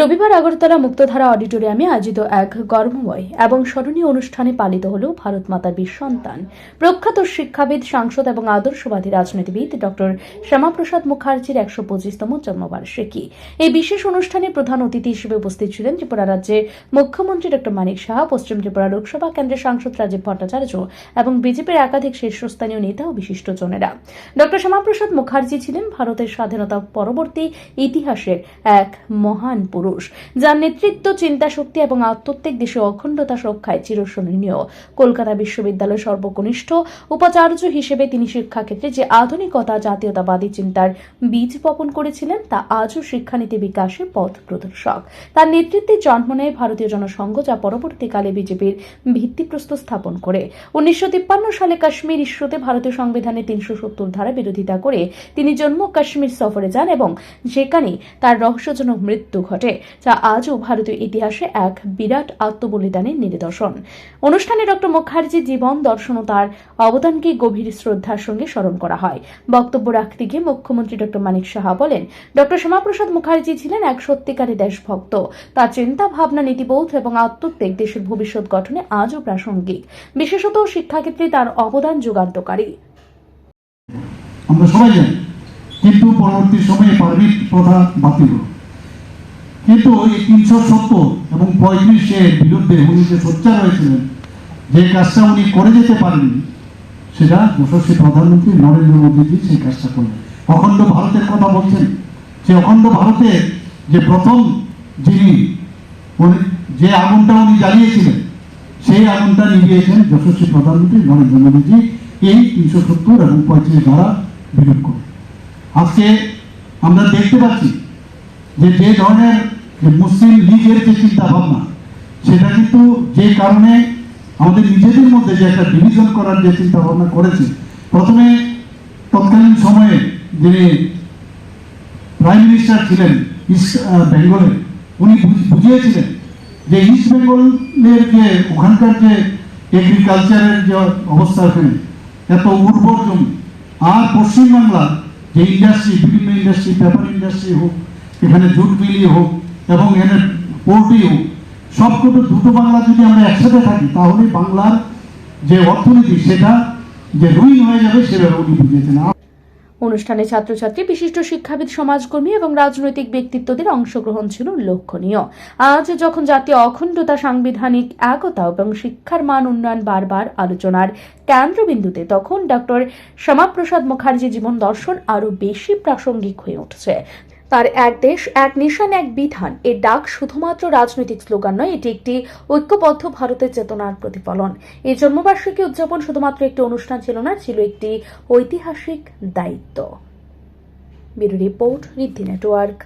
রবিবার আগরতলা মুক্তধারা অডিটোরিয়ামে আয়োজিত এক গর্মময় এবং স্মরণীয় অনুষ্ঠানে পালিত হল ভারত মাতার বীর সন্তান। প্রখ্যাত শিক্ষাবিদ, সাংসদ এবং আদর্শবাদী রাজনীতিবিদ ডক্টর শ্যামাপ্রসাদ মুখার্জির একশো পঁচিশতম জন্মবার্ষিকী। এই বিশেষ অনুষ্ঠানে প্রধান অতিথি হিসেবে উপস্থিত ছিলেন ত্রিপুরা রাজ্যের মুখ্যমন্ত্রী ডক্টর মানিক সাহা, পশ্চিম ত্রিপুরা লোকসভা কেন্দ্রের সাংসদ রাজীব ভট্টাচার্য এবং বিজেপির একাধিক শীর্ষস্থানীয় নেতা ও বিশিষ্টজনেরা। ডক্টর শ্যামাপ্রসাদ মুখার্জি ছিলেন ভারতের স্বাধীনতা পরবর্তী ইতিহাসের এক মহান পুরুষ, যার নেতৃত্ব চিন্তাশক্তি এবং আত্মত্যাগ দেশে অখণ্ডতা রক্ষায় চিরস্মরণীয়। কলকাতা বিশ্ববিদ্যালয়ের সর্বকনিষ্ঠ উপাচার্য হিসেবে তিনি শিক্ষাক্ষেত্রে যে আধুনিকতা, জাতীয়তাবাদী চিন্তার বীজ বপন করেছিলেন, তা আজও শিক্ষানীতি বিকাশে পথ প্রদর্শক। তার নেতৃত্বে জন্ম নেয় ভারতীয় জনসংঘ, যা পরবর্তীকালে বিজেপির ভিত্তিপ্রস্তর স্থাপন করে। উনিশশো তিপ্পান্ন সালে কাশ্মীর ইস্যুতে ভারতীয় সংবিধানের তিনশো সত্তর ধারা বিরোধিতা করে তিনি জম্মু কাশ্মীর সফরে যান এবং সেখানে তার রহস্যজনক মৃত্যু ঘটে যা আজও ভারতীয় ইতিহাসে এক বিরাট আত্মবলিদানের নিদর্শন। অনুষ্ঠানে ডক্টর মুখার্জির জীবন দর্শন ও তার অবদানকে গভীর শ্রদ্ধার সঙ্গে স্মরণ করা হয়। বক্তব্য রাখতে গিয়ে মুখ্যমন্ত্রী ডক্টর মানিক সাহা বলেন, ডক্টর শ্যামাপ্রসাদ মুখার্জি ছিলেন এক সত্যিকারী দেশভক্ত। তার চিন্তা, ভাবনা, নীতিবোধ এবং আত্মত্যাগ দেশের ভবিষ্যৎ গঠনে আজও প্রাসঙ্গিক। বিশেষত শিক্ষাক্ষেত্রে তার অবদান যুগান্তকারী। আমরা সবাই জানি, কিন্তু পরবর্তী সময়ে পারমিট প্রথা বাতিল হল কিন্তু এই তিনশো সত্তর এবং পঁয়ত্রিশের বিরুদ্ধে উনি যে সোচ্চার হয়েছিলেন, যে কাজটা উনি করে যেতে পারেননি, সেটা যশস্বী প্রধানমন্ত্রী নরেন্দ্র মোদীজি সেই কাজটা করলেন। অখণ্ড ভারতের কথা বলছেন। যে অখণ্ড ভারতের যে প্রথম যিনি যে আগুনটা উনি জ্বালিয়েছিলেন, সেই আগুনটা নিভিয়েছেন যশস্বী প্রধানমন্ত্রী নরেন্দ্র মোদীজি এই তিনশো সত্তর এবং পঁয়ত্রিশ ধারা বিরোধ করে। আজকে আমরা দেখতে পাচ্ছি যে যে ধরনের মুসলিম লীগের যে চিন্তা ভাবনা সেটা কিন্তু যে কারণে আমাদের নিজেদের মধ্যে যে একটা ডিভিশন করার যে চিন্তা ভাবনা করেছে প্রথমে তৎকালীন সময়ে যিনি প্রাইম মিনিস্টার ছিলেন ইস্ট আহ, বেঙ্গলের উনি বুঝ- বুঝিয়েছিলেন যে ইস্ট বেঙ্গলের যে ওখানকার যে এগ্রিকালচারের যে অবস্থা ওখানে এত উর্বর জমি। আর পশ্চিমবাংলা যে ইন্ডাস্ট্রি বিভিন্ন ইন্ডাস্ট্রি পেপার ইন্ডাস্ট্রি হোক এখানে জুট মিলিয়ে হোক এবং পোল্ট্রি হোক সবকটা দুটো বাংলা যদি আমরা একসাথে থাকি, তাহলে বাংলার যে অর্থনীতি, সেটা যে রুইন হয়ে যাবে, সেভাবে উনি বুঝিয়েছেন অনুষ্ঠানে ছাত্রছাত্রী, বিশিষ্ট শিক্ষাবিদ, সমাজকর্মী এবং রাজনৈতিক ব্যক্তিত্বদের অংশগ্রহণ ছিল লক্ষণীয়। আজ যখন জাতীয় অখণ্ডতা সাংবিধানিক একতা এবং শিক্ষার মান উন্নয়ন বারবার আলোচনার কেন্দ্রবিন্দুতে, তখন ডক্টর শ্যামাপ্রসাদ মুখার্জি জীবন দর্শন আরও বেশি প্রাসঙ্গিক হয়ে উঠছে। তার এক দেশ, এক নিশান, এক বিধান। এর ডাক শুধুমাত্র রাজনৈতিক স্লোগান নয়, এটি একটি ঐক্যবদ্ধ ভারতের চেতনার প্রতিফলন। এই জন্মবার্ষিকী উদযাপন শুধুমাত্র একটি অনুষ্ঠান ছিল না, ছিল একটি ঐতিহাসিক দায়িত্ব। Report network.